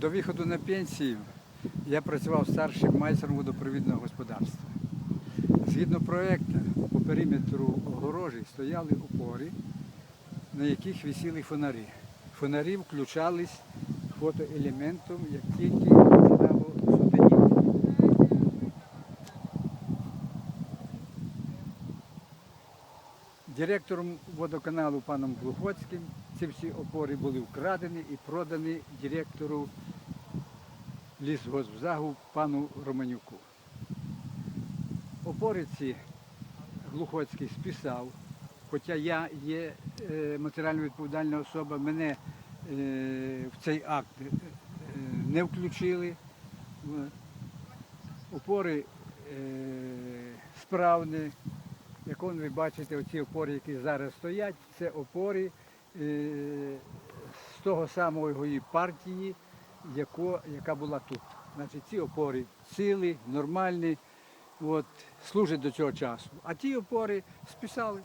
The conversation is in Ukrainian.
До виходу на пенсію я працював старшим майстром водопровідного господарства. Згідно проєкту, по периметру огорожі стояли опори, на яких висіли фонарі. Фонарі включались фотоелементом, як тільки Директором водоканалу паном Глухоцьким ці всі опори були вкрадені і продані директору лісгоспзагу пану Романюку. Опори ці Глухоцький списав, хоча я є е, матеріально відповідальна особа, мене е, в цей акт е, не включили. Опори справні. Як ви бачите, оці опори, які зараз стоять, це опори е, з того самого її партії, яка була тут. Значить, ці опори цілі, нормальні, от, служать до цього часу. А ті опори списали.